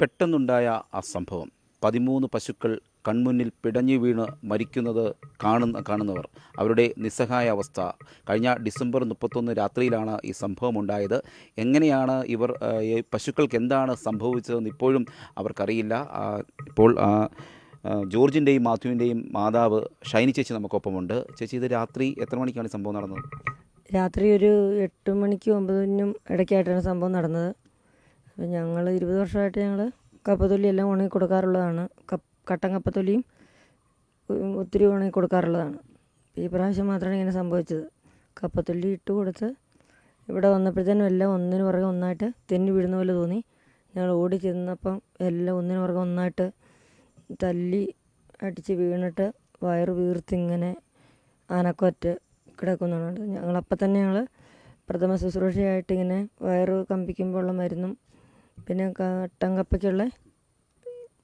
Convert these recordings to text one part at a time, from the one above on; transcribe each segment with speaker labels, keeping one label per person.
Speaker 1: പെട്ടെന്നുണ്ടായ ആ സംഭവം പതിമൂന്ന് പശുക്കൾ കൺമുന്നിൽ പിടഞ്ഞു വീണ് മരിക്കുന്നത് കാണുന്ന കാണുന്നവർ. അവരുടെ നിസ്സഹായ അവസ്ഥ. കഴിഞ്ഞ ഡിസംബർ മുപ്പത്തൊന്ന് രാത്രിയിലാണ് ഈ സംഭവം ഉണ്ടായത് എങ്ങനെയാണ് ഇവർ ഈ പശുക്കൾക്ക് എന്താണ് സംഭവിച്ചതെന്ന് ഇപ്പോഴും അവർക്കറിയില്ല. ഇപ്പോൾ ജോർജിന്റെയും മാത്യുവിന്റെയും മാതാവ് ഷൈനി ചേച്ചി നമുക്കൊപ്പമുണ്ട്. ചേച്ചി ഇത് രാത്രി എത്ര മണിക്കാണ് സംഭവം നടന്നത്?
Speaker 2: രാത്രി ഒരു എട്ട് മണിക്കും ഒമ്പതിനും ഇടയ്ക്കായിട്ടാണ് സംഭവം നടന്നത്. അപ്പോൾ ഞങ്ങൾ ഇരുപത് വർഷമായിട്ട് ഞങ്ങൾ കപ്പത്തൊലി എല്ലാം ഉണങ്ങി കൊടുക്കാറുള്ളതാണ്. കട്ടൻ കപ്പത്തൊലിയും ഒത്തിരി ഉണങ്ങി കൊടുക്കാറുള്ളതാണ്. ഈ പ്രാവശ്യം മാത്രമാണ് ഇങ്ങനെ സംഭവിച്ചത്. കപ്പത്തൊല്ലി ഇട്ട് കൊടുത്ത് ഇവിടെ വന്നപ്പോഴത്തേനും എല്ലാം ഒന്നിന് പുറകെ ഒന്നായിട്ട് തെന്നി വീഴുന്ന പോലെ തോന്നി. ഞങ്ങൾ ഓടി ചെന്നപ്പം എല്ലാം ഒന്നിന് പുറകെ ഒന്നായിട്ട് തല്ലി അടിച്ച് വീണിട്ട് വയറ് വീർത്തിങ്ങനെ അനക്കൊറ്റ് കിടക്കുന്നതാണ്. ഞങ്ങളപ്പം തന്നെ ഞങ്ങൾ പ്രഥമ ശുശ്രൂഷയായിട്ടിങ്ങനെ വയറ് കമ്പിക്കുമ്പോഴുള്ള മരുന്നും പിന്നെ കട്ടൻ കപ്പയ്ക്കുള്ള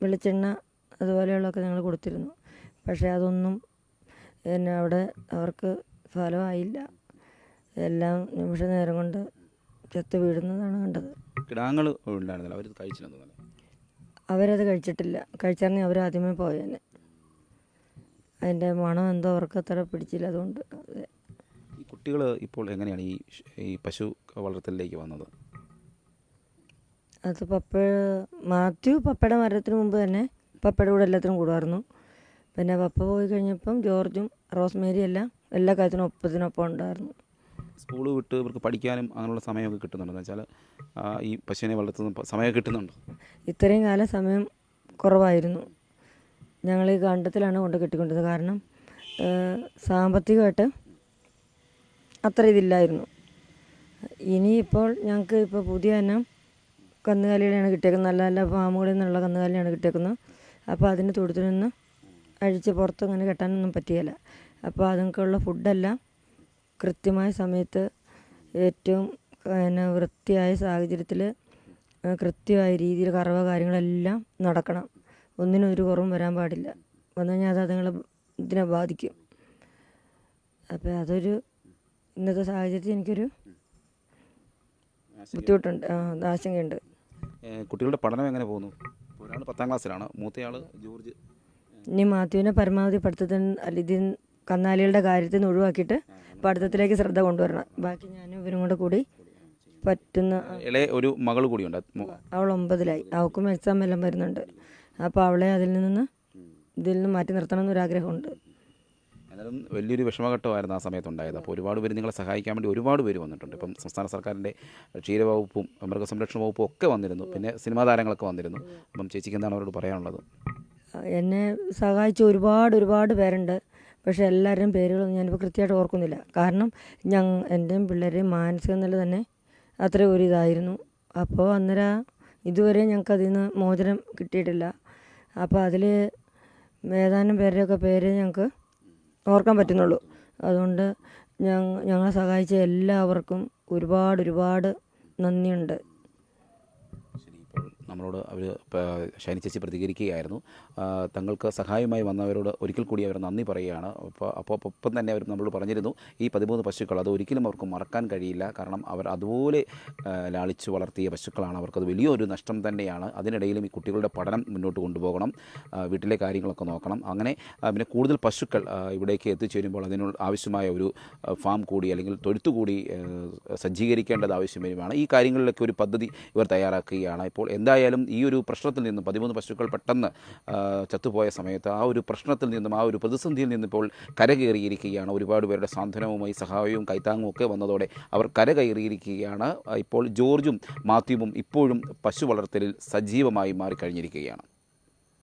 Speaker 2: വെളിച്ചെണ്ണ അതുപോലെയുള്ളതൊക്കെ ഞങ്ങൾ കൊടുത്തിരുന്നു. പക്ഷേ അതൊന്നും പിന്നെ അവിടെ അവർക്ക് ഫലമായില്ല. എല്ലാം നിമിഷ നേരം കൊണ്ട് ചത്ത് വീഴുന്നതാണ് കണ്ടത്.
Speaker 1: കിടാങ്ങൾ ഉണ്ടായിരുന്നില്ല. അവർ കഴിച്ചില്ലെന്ന്
Speaker 2: അവരത് കഴിച്ചിട്ടില്ല. കഴിച്ചാണെങ്കിൽ അവർ ആദ്യമേ പോയേനെ. അതിന്റെ മണം എന്തോ അവർക്ക് അത്ര പിടിച്ചില്ല അതുകൊണ്ട്.
Speaker 1: കുട്ടികൾ ഇപ്പോൾ എങ്ങനെയാണ് ഈ ഈ പശു വളർത്തലിലേക്ക് വന്നത്?
Speaker 2: അത് പപ്പ മാത്യു പപ്പയുടെ മരണത്തിന് മുമ്പ് തന്നെ പപ്പയുടെ കൂടെ എല്ലാത്തിനും കൂടുമായിരുന്നു പിന്നെ പപ്പ പോയി കഴിഞ്ഞപ്പം ജോർജും റോസ്മേരി എല്ലാം എല്ലാ കാര്യത്തിനും ഒപ്പത്തിനൊപ്പം ഉണ്ടായിരുന്നു.
Speaker 1: സ്കൂൾ വിട്ട് ഇവർക്ക് പഠിക്കാനും അങ്ങനെയുള്ള സമയമൊക്കെ കിട്ടുന്നുണ്ട്? എന്ന് വെച്ചാൽ ഈ പശുവിനെ വളർത്തുന്ന സമയം കിട്ടുന്നുണ്ട്?
Speaker 2: ഇത്രയും കാലം സമയം കുറവായിരുന്നു. ഞങ്ങൾ ഈ കണ്ടത്തിലാണ് കൊണ്ട് കെട്ടിക്കൊണ്ടത് കാരണം സാമ്പത്തികമായിട്ട് അത്ര ഇതില്ലായിരുന്നു. ഇനിയിപ്പോൾ ഞങ്ങൾക്ക് ഇപ്പോൾ പുതിയ ഇനം കന്നുകാലികളെയാണ് കിട്ടിയേക്കുന്നത്. നല്ല നല്ല ഫാമുകളിൽ നിന്നുള്ള കന്നുകാലിയാണ് കിട്ടിയേക്കുന്നത്. അപ്പോൾ അതിന്റെ തൊടുത്തിൽ നിന്ന് അഴിച്ച് പുറത്ത് അങ്ങനെ കെട്ടാനൊന്നും പറ്റിയല്ല. അപ്പോൾ അതുങ്ങൾക്കുള്ള ഫുഡെല്ലാം കൃത്യമായ സമയത്ത് ഏറ്റവും പിന്നെ വൃത്തിയായ സാഹചര്യത്തിൽ കൃത്യമായ രീതിയിൽ കറവ കാര്യങ്ങളെല്ലാം നടക്കണം. ഒന്നിനും ഒരു കുറവും വരാൻ പാടില്ല. വന്നു കഴിഞ്ഞാൽ അത് അതുങ്ങളെ ഇതിനെ ബാധിക്കും. അപ്പോൾ അതൊരു ഇന്നത്തെ സാഹചര്യത്തിൽ എനിക്കൊരു ബുദ്ധിമുട്ടുണ്ട്. ആശങ്കയുണ്ട്.
Speaker 1: കുട്ടികളുടെ പഠനം എങ്ങനെ പോകുന്നു? ഒരാൾ പത്താം ക്ലാസ്സിലാണ് മൂത്തയാൾ ജോർജ്.
Speaker 2: ഇനി മാത്യുവിനെ പരമാവധി പഠിത്തത്തിൽ അല്ലെങ്കിൽ കന്നാലികളുടെ കാര്യത്തിൽ നിന്ന് ഒഴിവാക്കിയിട്ട് പഠിത്തത്തിലേക്ക് ശ്രദ്ധ കൊണ്ടുവരണം. ബാക്കി ഞാനും ഇവരും കൂടെ കൂടി പറ്റുന്ന
Speaker 1: ഇളയ ഒരു മകൾ കൂടി ഉണ്ട്
Speaker 2: അവൾ ഒമ്പതിലായി. അവൾക്കും എക്സാം എല്ലാം വരുന്നുണ്ട്. അപ്പോൾ അവളെ അതിൽ നിന്ന് ഇതിൽ നിന്ന് മാറ്റി നിർത്തണം എന്നൊരാഗ്രഹമുണ്ട്.
Speaker 1: എന്നാലും വലിയൊരു വിഷമഘട്ടമായിരുന്നു ആ സമയത്ത് ഉണ്ടായത് അപ്പോൾ ഒരുപാട് പേര് നിങ്ങളെ സഹായിക്കാൻ വേണ്ടി ഒരുപാട് പേര് വന്നിട്ടുണ്ട്. ഇപ്പം സംസ്ഥാന സർക്കാരിന്റെ ക്ഷീരവകുപ്പും മൃഗസംരക്ഷണ വകുപ്പും ഒക്കെ വന്നിരുന്നു. പിന്നെ സിനിമാ താരങ്ങളൊക്കെ വന്നിരുന്നു. അപ്പം ചേച്ചിക്ക് എന്താണ് അവരോട് പറയാനുള്ളത്?
Speaker 2: എന്നെ സഹായിച്ച ഒരുപാട് ഒരുപാട് പേരുണ്ട്. പക്ഷേ എല്ലാവരുടെയും പേരുകളൊന്നും ഞാനിപ്പോൾ കൃത്യമായിട്ട് ഓർക്കുന്നില്ല. കാരണം ഞങ്ങൾ എന്റെയും പിള്ളേരെയും മാനസിക നില തന്നെ അത്ര ഒരു ഇതായിരുന്നു. അപ്പോൾ അന്നേരം ഇതുവരെ ഞങ്ങൾക്ക് അതിൽ നിന്ന് മോചനം കിട്ടിയിട്ടില്ല. അപ്പോൾ അതിൽ ഏതാനും പേരുടെയൊക്കെ പേര് ഞങ്ങൾക്ക് ഓർക്കാൻ പറ്റുന്നുള്ളൂ. അതുകൊണ്ട് ഞങ്ങ ഞങ്ങളെ സഹായിച്ച എല്ലാവർക്കും ഒരുപാട് ഒരുപാട് നന്ദിയുണ്ട്.
Speaker 1: നമ്മളോട് അവർ ഷൈനി ചേച്ചി പ്രതികരിക്കുകയായിരുന്നു. തങ്ങൾക്ക് സഹായമായി വന്നവരോട് ഒരിക്കൽ കൂടി അവർ നന്ദി പറയുകയാണ്. അപ്പോൾ അപ്പോൾ ഒപ്പം തന്നെ അവർ നമ്മളോട് പറഞ്ഞിരുന്നു ഈ പതിമൂന്ന് പശുക്കൾ അത് ഒരിക്കലും അവർക്ക് മറക്കാൻ കഴിയില്ല. കാരണം അവർ അതുപോലെ ലാളിച്ച് വളർത്തിയ പശുക്കളാണ്. അവർക്കത് വലിയൊരു നഷ്ടം തന്നെയാണ്. അതിനിടയിലും ഈ കുട്ടികളുടെ പഠനം മുന്നോട്ട് കൊണ്ടുപോകണം. വീട്ടിലെ കാര്യങ്ങളൊക്കെ നോക്കണം. അങ്ങനെ പിന്നെ കൂടുതൽ പശുക്കൾ ഇവിടേക്ക് എത്തിച്ചേരുമ്പോൾ അതിനുള്ള ആവശ്യമായ ഒരു ഫാം കൂടി അല്ലെങ്കിൽ തൊഴുത്ത് കൂടി ആ, സജ്ജീകരിക്കേണ്ടത് ആവശ്യം വരുമാണ് ഈ കാര്യങ്ങളിലൊക്കെ ഒരു പദ്ധതി ഇവർ തയ്യാറാക്കുകയാണ്. ഇപ്പോൾ എന്തായാലും ഈ ഒരു പ്രശ്നത്തിൽ നിന്നും പതിമൂന്ന് പശുക്കൾ പെട്ടെന്ന് ചത്തുപോയ സമയത്ത് ആ ഒരു പ്രശ്നത്തിൽ നിന്നും ആ ഒരു പ്രതിസന്ധിയിൽ നിന്നും ഇപ്പോൾ കരകയറിയിരിക്കുകയാണ്. ഒരുപാട് പേരുടെ സാന്ത്വനവുമായി സഹായവും കൈത്താങ്ങും ഒക്കെ വന്നതോടെ അവർ കരകയറിയിരിക്കുകയാണ്. ഇപ്പോൾ ജോർജും മാത്യുവും ഇപ്പോഴും പശു വളർത്തലിൽ സജീവമായി മാറിക്കഴിഞ്ഞിരിക്കുകയാണ്.